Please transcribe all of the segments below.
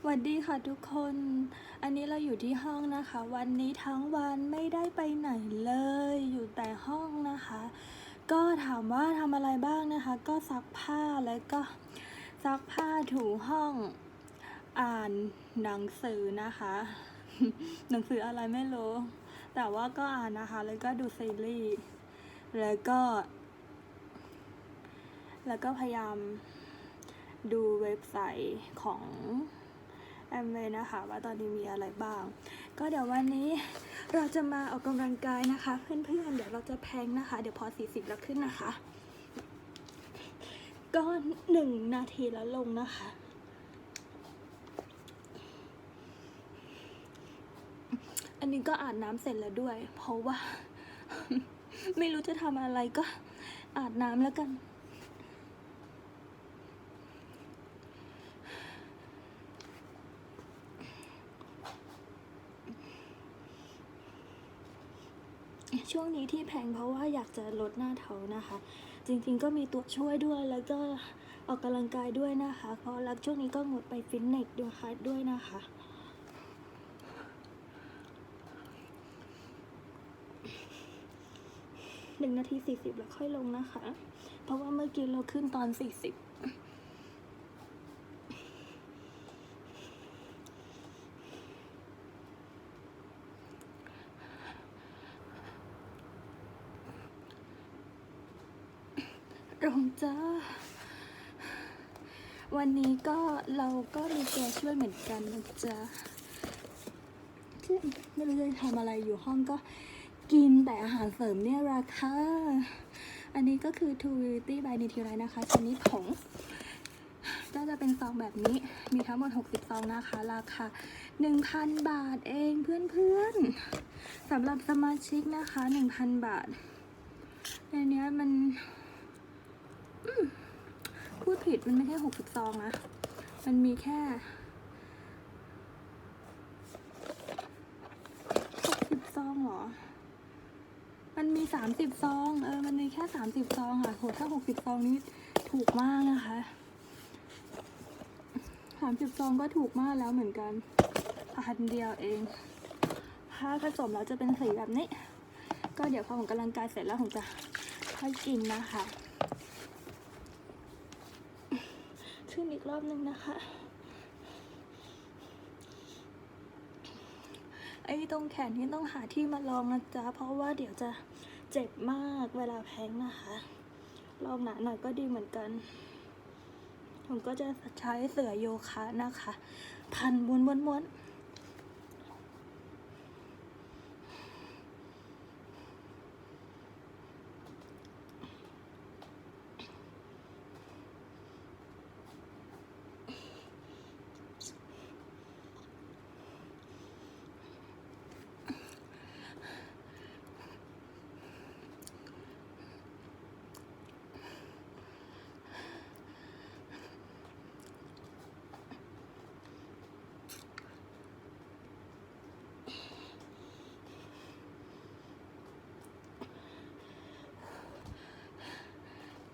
สวัสดีค่ะทุกคน อันนี้เราอยู่ที่ห้องนะคะ วันนี้ทั้งวันไม่ได้ไปไหนเลย อยู่แต่ห้องนะคะ ก็ถามว่าทำอะไรบ้างนะคะ ก็ซักผ้าแล้วก็ซักผ้าถูห้อง อ่านหนังสือนะคะ หนังสืออะไรไม่รู้ แต่ว่าก็อ่านนะคะ แล้วก็ดูซีรีส์ แล้วก็ แล้วก็พยายาม ดูเว็บไซต์ของแอมเวนะคะว่าตอนนี้มีอะไรบ้าง ก็เดี๋ยววันนี้เราจะมาออกกำลังกายนะคะ เพื่อนๆ เดี๋ยวเราจะแพงนะคะ เดี๋ยวพอ 40 แล้วขึ้นนะคะ ก็หนึ่งนาทีแล้วลงนะคะอันนี้ก็อาบน้ำเสร็จแล้วด้วย เพราะว่า ไม่รู้จะทำอะไรก็อาบน้ำแล้วกัน ช่วงนี้ที่แพงเพราะว่าอยากจะลดหน้าเทานะคะ จริงๆก็มีตัวช่วยด้วยแล้วก็ออกกำลังกายด้วยนะคะ เพราะแล้วช่วงนี้ก็งดไปฟิตเนสด้วยค่ะด้วยนะคะหนึ่งนาทีสี่สิบแล้วค่อยลงนะคะ เพราะว่าเมื่อกี้เราขึ้นตอนสี่สิบ ลงจ้า วันนี้ก็เราก็มีตัวช่วยเหมือนกันนะจ๊ะไม่รู้จะทำอะไรอยู่ห้องก็กินแต่อาหารเสริมเนี่ยราคา อันนี้ก็คือ t o v i t y by n u t r i l i นะคะชนิดผงก็จะเป็นซองแบบนี้ มีทั้งหมด 60 ซองนะคะ ราคา 1,000 บาทเองเพื่อนๆสำหรับสมาชิกนะคะ 1,000 บาทในเนี้ยมัน พูดผิดมันไม่ใช่หกสิบซองนะ มันมีแค่หกสิบซองเหรอ มันมีสามสิบซอง เออ มันมีแค่สามสิบซองค่ะโหถ้าหกสิบซองนี้ถูกมากนะคะสามสิบซองก็ถูกมากแล้วเหมือนกันพันเดียวเอง ถ้าผสมแล้วจะเป็นสีแบบนี้ ก็เดี๋ยวพอผมกำลังกายเสร็จแล้วผมจะค่อยกินนะคะ ขึ้นอีกรอบหนึ่งนะคะไอ้ตรงแขนนี่ต้องหาที่มาลองนะจ๊ะ เพราะว่าเดี๋ยวจะเจ็บมากเวลาแพ้งนะคะ ลองหนาหน่อยก็ดีเหมือนกัน ผมก็จะใช้เสือโยคะนะคะ พันม้วนม้วนม้วน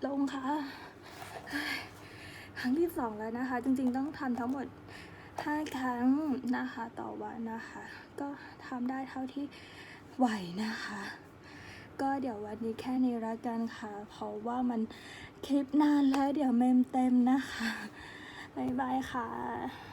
ลงค่ะ ครั้งที่สองแล้วนะคะ จริงๆต้องทำทั้งหมด 5 ครั้งนะคะ ต่อวันนะคะ ก็ทำได้เท่าที่ไหวนะคะ ก็เดี๋ยววันนี้แค่นี้ละกันค่ะ เพราะว่ามันคลิปนานแล้วเดี๋ยวเมมเต็มนะคะ บ๊ายบายค่ะ